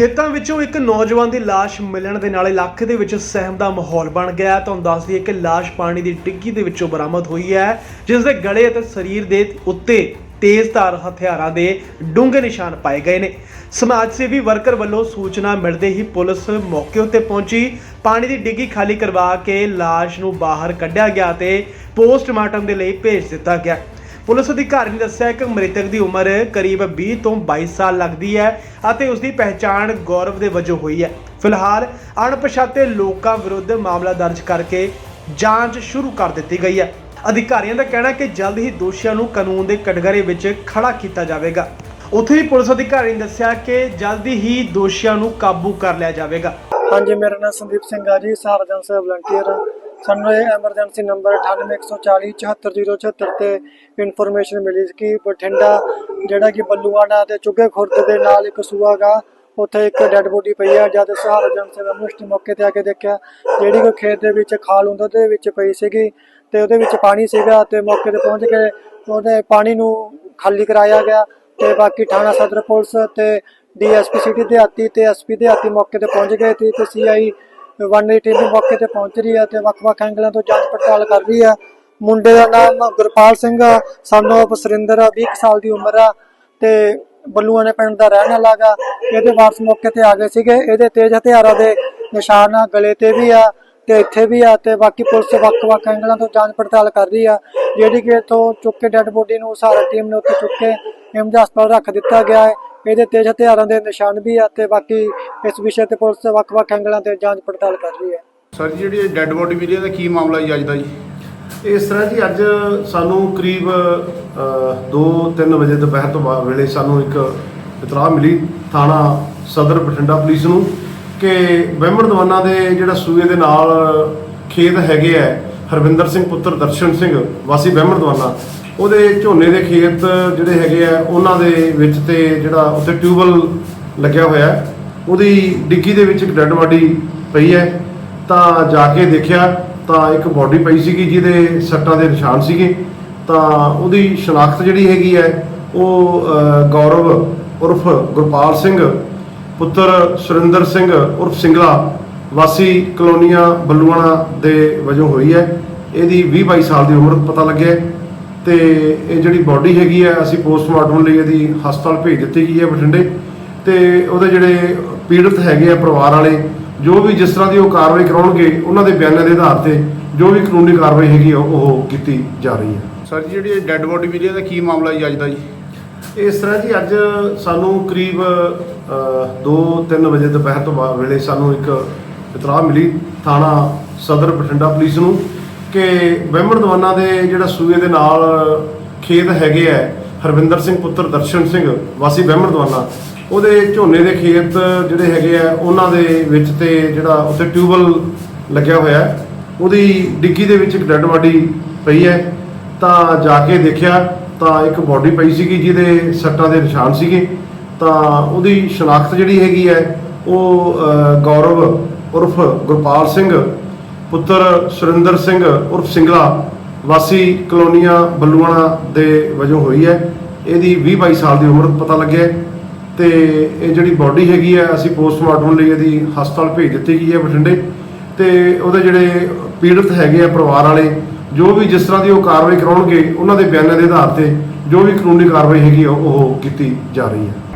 ਖੇਤਾਂ ਵਿੱਚੋਂ ਇੱਕ ਨੌਜਵਾਨ ਦੀ ਲਾਸ਼ ਮਿਲਣ ਦੇ ਨਾਲ ਇਲਾਕੇ ਦੇ ਵਿੱਚ ਸਹਿਮ ਦਾ ਮਾਹੌਲ ਬਣ ਗਿਆ ਹੈ। ਤੁਹਾਨੂੰ ਦੱਸ ਦਈਏ ਕਿ ਲਾਸ਼ ਪਾਣੀ ਦੀ ਡਿੱਗੀ ਦੇ ਵਿੱਚੋਂ ਬਰਾਮਦ ਹੋਈ ਹੈ। ਜਿਸ ਦੇ ਗਲੇ ਅਤੇ ਸਰੀਰ ਦੇ ਉੱਤੇ ਤੇਜ਼ਧਾਰ ਹਥਿਆਰਾਂ ਦੇ ਡੂੰਘੇ ਨਿਸ਼ਾਨ ਪਾਏ ਗਏ ਨੇ। ਸਮਾਜ ਸੇਵੀ ਵਰਕਰ ਵੱਲੋਂ ਸੂਚਨਾ ਮਿਲਦੇ ਹੀ ਪੁਲਿਸ ਮੌਕੇ ਉੱਤੇ ਪਹੁੰਚੀ। ਪਾਣੀ ਦੀ ਡਿੱਗੀ ਖਾਲੀ ਕਰਵਾ ਕੇ ਲਾਸ਼ ਨੂੰ ਬਾਹਰ ਕੱਢਿਆ ਗਿਆ ਤੇ ਪੋਸਟਮਾਰਟਮ ਦੇ ਲਈ ਭੇਜ ਦਿੱਤਾ ਗਿਆ। ਪੁਲਿਸ ਅਧਿਕਾਰੀ ਨੇ ਦੱਸਿਆ ਕਿ ਮ੍ਰਿਤਕ ਦੀ ਉਮਰ ਕਰੀਬ 20 ਤੋਂ 22 ਸਾਲ ਲੱਗਦੀ ਹੈ ਅਤੇ ਉਸ ਦੀ ਪਹਿਚਾਣ ਗੌਰਵ ਦੇ ਵਜੋਂ ਹੋਈ ਹੈ। ਫਿਲਹਾਲ ਅਣਪਛਾਤੇ ਲੋਕਾਂ ਵਿਰੁੱਧ ਮਾਮਲਾ ਦਰਜ ਕਰਕੇ ਜਾਂਚ ਸ਼ੁਰੂ ਕਰ ਦਿੱਤੀ ਗਈ ਹੈ। ਅਧਿਕਾਰੀਆਂ ਦਾ ਕਹਿਣਾ ਹੈ ਕਿ ਜਲਦ ਹੀ ਦੋਸ਼ੀਆਂ ਨੂੰ ਕਾਨੂੰਨ ਦੇ ਕਟਘਰੇ ਵਿੱਚ ਖੜਾ ਕੀਤਾ ਜਾਵੇਗਾ। ਉੱਥੇ ਹੀ ਪੁਲਿਸ ਅਧਿਕਾਰੀ ਨੇ ਦੱਸਿਆ ਕਿ ਜਲਦੀ ਹੀ ਦੋਸ਼ੀਆਂ ਨੂੰ ਕਾਬੂ ਕਰ ਲਿਆ ਜਾਵੇਗਾ। ਹਾਂਜੀ, ਮੇਰਾ ਨਾਮ ਸੰਦੀਪ ਸਿੰਘ ਆ ਜੀ ਸਾਰਜਨ ਸੇ ਵਲੰਟੀਅਰ ਸਾਨੂੰ ਇਹ ਐਮਰਜੈਂਸੀ ਨੰਬਰ 9814 74076 ਤੇ ਇਨਫੋਰਮੇਸ਼ਨ ਮਿਲੀ ਸੀ ਕਿ ਬਠਿੰਡਾ, ਜਿਹੜਾ ਕਿ ਬੱਲੂਆਣਾ ਤੇ ਚੁੱਗੇ ਖੁਰਦ ਦੇ ਨਾਲ ਇੱਕ ਸੂਆ ਗਾ, ਉੱਥੇ ਇੱਕ ਡੈੱਡ ਬੋਡੀ ਪਈ ਆ, ਜਦ ਸਹਾਰਾ ਸੇਵਾ ਮੁਸ਼ਟ ਮੌਕੇ ਤੇ ਆ ਕੇ ਦੇਖਿਆ, ਜਿਹੜੀ ਕੋਈ ਖੇਤ ਦੇ ਵਿੱਚ ਖਾਲ ਹੁੰਦਾ, ਉਹਦੇ ਵਿੱਚ ਪਈ ਸੀਗੀ ਤੇ ਉਹਦੇ ਵਿੱਚ ਪਾਣੀ ਸੀਗਾ ਤੇ ਮੌਕੇ ਤੇ ਪਹੁੰਚ ਕੇ ਉਹਦੇ ਪਾਣੀ ਨੂੰ ਖਾਲੀ ਕਰਾਇਆ ਗਿਆ ਤੇ ਬਾਕੀ ਥਾਣਾ ਸਦਰ ਪੁਲਿਸ ਤੇ ਡੀਐਸਪੀ ਸਿਟੀ ਦਿਹਾਤੀ ਤੇ ਐਸਪੀ ਦਿਹਾਤੀ ਮੌਕੇ ਤੇ ਪਹੁੰਚ ਗਏ ਤੇ ਤੇ ਵਨ ਦੀ ਟੀਮ ਵੀ ਮੌਕੇ ਤੇ ਪਹੁੰਚ ਰਹੀ ਹੈ ਤੇ ਵੱਖ-ਵੱਖ ਐਂਗਲਾਂ ਤੋਂ ਜਾਂਚ ਪੜਤਾਲ ਕਰ ਰਹੀ ਹੈ। ਮੁੰਡੇ ਦਾ ਨਾਮ ਗੁਰਪਾਲ ਸਿੰਘ ਸਾਨੂੰ ਸੁਰਿੰਦਰ ਆ 20 ਕੁ ਸਾਲ ਦੀ ਉਮਰ ਆ ਤੇ ਬੱਲੂਆਂ ਨੇ ਪਿੰਡ ਦਾ ਰਹਿਣ ਵਾਲਾ ਗਾ ਇਹਦੇ ਵਾਰਸ ਮੌਕੇ ਤੇ ਆ ਗਏ ਸੀਗੇ। ਇਹਦੇ ਤੇਜ਼ ਹਥਿਆਰਾਂ ਦੇ ਨਿਸ਼ਾਨ ਆ, ਗਲੇ ਤੇ ਵੀ ਆ ਤੇ ਇੱਥੇ ਵੀ ਆ ਤੇ ਬਾਕੀ ਪੁਲਿਸ ਵੱਖ-ਵੱਖ ਐਂਗਲਾਂ ਤੋਂ ਜਾਂਚ ਪੜਤਾਲ ਕਰ ਰਹੀ ਆ। ਜਿਹੜੀ ਕਿ ਇੱਥੋਂ ਚੁੱਕ ਕੇ ਡੈੱਡ ਬੋਡੀ ਨੂੰ ਸਾਰਾ ਟੀਮ ਨੇ ਉੱਥੇ ਚੁੱਕ ਕੇ ਇਮਜ ਹਸਪਤਾਲ ਰੱਖ ਦਿੱਤਾ ਗਿਆ ਹੈ। ਇਹਦੇ ਤੇਜ਼ ਹਥਿਆਰਾਂ ਦੇ ਨਿਸ਼ਾਨ ਵੀ ਆ ਤੇ ਬਾਕੀ ਇਸ ਵਿਸ਼ੇ ਤੇ ਪੁਲਿਸ ਵੱਖ-ਵੱਖ ਐਂਗਲਾਂ ਤੇ ਜਾਂਚ ਪੜਤਾਲ ਕਰ ਰਹੀ ਹੈ। ਸਰ ਜੀ ਜਿਹੜੀ ਡੈੱਡ ਬੋਡੀ ਮਿਲੀ ਹੈ ਦਾ ਕੀ ਮਾਮਲਾ ਜੀ ਅੱਜ ਦਾ ਜੀ? ਇਸ ਤਰ੍ਹਾਂ ਜੀ ਅੱਜ ਸਾਨੂੰ ਕਰੀਬ 2-3 ਵਜੇ ਦੁਪਹਿਰ ਤੋਂ ਬਾਅਦ ਵੇਲੇ ਸਾਨੂੰ ਇੱਕ ਇਤਲਾਹ ਮਿਲੀ ਥਾਣਾ ਸਦਰ ਬਠਿੰਡਾ ਪੁਲਿਸ ਨੂੰ ਕਿ ਵਹਿਮਣ ਦਵਾਨਾ ਦੇ ਜਿਹੜਾ ਸੂਏ ਦੇ ਨਾਲ ਖੇਤ ਹੈਗੇ ਆ ਹਰਵਿੰਦਰ ਸਿੰਘ ਪੁੱਤਰ ਦਰਸ਼ਨ ਸਿੰਘ ਵਾਸੀ ਵਹਿਮਣ ਦਵਾਨਾ ਉਹਦੇ ਝੋਨੇ ਦੇ ਖੇਤ ਜਿਹੜੇ ਹੈਗੇ ਆ, ਉਹਨਾਂ ਦੇ ਵਿੱਚ ਤੇ ਜਿਹੜਾ ਉੱਥੇ ਟਿਊਬਲ ਲੱਗਿਆ ਹੋਇਆ ਉਹਦੀ ਡਿੱਗੀ ਦੇ ਵਿੱਚ ਇੱਕ ਡੈੱਡ ਬਾਡੀ ਪਈ ਹੈ। ਤਾਂ ਜਾ ਕੇ ਦੇਖਿਆ, ਤਾਂ ਇੱਕ ਬਾਡੀ ਪਈ ਸੀਗੀ ਜਿਹਦੇ ਸੱਟਾਂ ਦੇ ਨਿਸ਼ਾਨ ਸੀਗੇ। ਤਾਂ ਉਹਦੀ ਸ਼ਨਾਖਤ ਜਿਹੜੀ ਹੈਗੀ ਹੈ, ਉਹ ਗੌਰਵ ਉਰਫ ਗੁਰਪਾਲ ਸਿੰਘ, ਪੁੱਤਰ ਸੁਰਿੰਦਰ ਸਿੰਘ ਉਰਫ ਸਿੰਗਲਾ, ਵਾਸੀ ਕਲੋਨੀਆ ਬੱਲੂਆਣਾ ਦੇ ਵਜੋਂ ਹੋਈ ਹੈ। ਇਹਦੀ 20 22 ਸਾਲ ਦੀ ਉਮਰ ਪਤਾ ਲੱਗਿਆ ਤੇ ਇਹ ਜਿਹੜੀ ਬਾਡੀ ਹੈਗੀ ਹੈ ਅਸੀਂ ਪੋਸਟਮਾਰਟਮ ਲਈ ਇਹਦੀ ਹਸਪਤਾਲ ਭੇਜ ਦਿੱਤੀ ਗਈ ਹੈ ਬਠਿੰਡੇ। ਤੇ ਉਹਦੇ ਜਿਹੜੇ ਪੀੜਤ ਹੈਗੇ ਆ ਪਰਿਵਾਰ ਵਾਲੇ ਜੋ ਵੀ ਜਿਸ ਤਰ੍ਹਾਂ ਦੀ ਉਹ ਕਾਰਵਾਈ ਕਰਾਉਣਗੇ ਉਹਨਾਂ ਦੇ ਬਿਆਨਾਂ ਦੇ ਆਧਾਰ ਤੇ ਜੋ ਵੀ ਕਾਨੂੰਨੀ ਕਾਰਵਾਈ ਹੈਗੀ ਆ ਉਹ ਕੀਤੀ ਜਾ ਰਹੀ ਹੈ ਸਰ ਜੀ ਜਿਹੜੀ ਡੈੱਡ ਬੋਡੀ ਮਿਲੀ ਹੈ ਦਾ ਕੀ ਮਾਮਲਾ ਜੀ ਅੱਜ ਦਾ ਜੀ? ਇਸ ਤਰ੍ਹਾਂ ਜੀ ਅੱਜ ਸਾਨੂੰ ਕਰੀਬ 2-3 ਵਜੇ ਦੁਪਹਿਰ ਤੋਂ ਬਾਅਦ ਵੇਲੇ ਸਾਨੂੰ ਇੱਕ ਇਤਲਾਹ ਮਿਲੀ ਥਾਣਾ ਸਦਰ ਬਠਿੰਡਾ ਪੁਲਿਸ ਨੂੰ। ਕਿ ਵਹਿਮਣ ਦਵਾਨਾ ਦੇ ਜਿਹੜਾ ਸੂਏ ਦੇ ਨਾਲ ਖੇਤ ਹੈਗੇ ਆ, ਹਰਵਿੰਦਰ ਸਿੰਘ ਪੁੱਤਰ ਦਰਸ਼ਨ ਸਿੰਘ, ਵਾਸੀ ਵਹਿਮਣ ਦਵਾਨਾ ਉਹਦੇ ਝੋਨੇ ਦੇ ਖੇਤ ਜਿਹੜੇ ਹੈਗੇ ਆ, ਉਹਨਾਂ ਦੇ ਵਿੱਚ ਤੇ ਜਿਹੜਾ ਉੱਥੇ ਟਿਊਬਲ ਲੱਗਿਆ ਹੋਇਆ ਉਹਦੀ ਡਿੱਗੀ ਦੇ ਵਿੱਚ ਇੱਕ ਡੈੱਡ ਬਾਡੀ ਪਈ ਹੈ, ਤਾਂ ਜਾ ਕੇ ਦੇਖਿਆ, ਤਾਂ ਇੱਕ ਬਾਡੀ ਪਈ ਸੀਗੀ ਜਿਹਦੇ ਸੱਟਾਂ ਦੇ ਨਿਸ਼ਾਨ ਸੀਗੇ, ਤਾਂ ਉਹਦੀ ਸ਼ਨਾਖਤ ਜਿਹੜੀ ਹੈਗੀ ਹੈ, ਉਹ ਗੌਰਵ ਉਰਫ ਗੁਰਪਾਲ ਸਿੰਘ ਪੁੱਤਰ ਸੁਰਿੰਦਰ ਸਿੰਘ ਉਰਫ ਸਿੰਗਲਾ, ਵਾਸੀ ਕਲੋਨੀਆਂ ਬੱਲੂਆਣਾ ਦੇ ਵਜੋਂ ਹੋਈ ਹੈ। ਇਹਦੀ 20 22 ਸਾਲ ਦੀ ਉਮਰ ਪਤਾ ਲੱਗਿਆ ਹੈ ਤੇ ਇਹ ਜਿਹੜੀ ਬਾਡੀ ਹੈਗੀ ਹੈ, ਅਸੀਂ ਪੋਸਟਮਾਰਟਮ ਲਈ ਇਹਦੀ ਹਸਪਤਾਲ ਭੇਜ ਦਿੱਤੀ ਗਈ ਹੈ ਬਠਿੰਡੇ। ਤੇ ਉਹਦੇ ਜਿਹੜੇ ਪੀੜਤ ਹੈਗੇ ਆ ਪਰਿਵਾਰ ਵਾਲੇ, ਜੋ ਵੀ ਜਿਸ ਤਰ੍ਹਾਂ ਦੀ ਉਹ ਕਾਰਵਾਈ ਕਰਾਉਣਗੇ, ਉਹਨਾਂ ਦੇ ਬਿਆਨਾਂ ਦੇ ਆਧਾਰ ਤੇ ਜੋ ਵੀ ਕਾਨੂੰਨੀ ਕਾਰਵਾਈ ਹੈਗੀ ਆ, ਉਹ ਕੀਤੀ ਜਾ ਰਹੀ ਹੈ।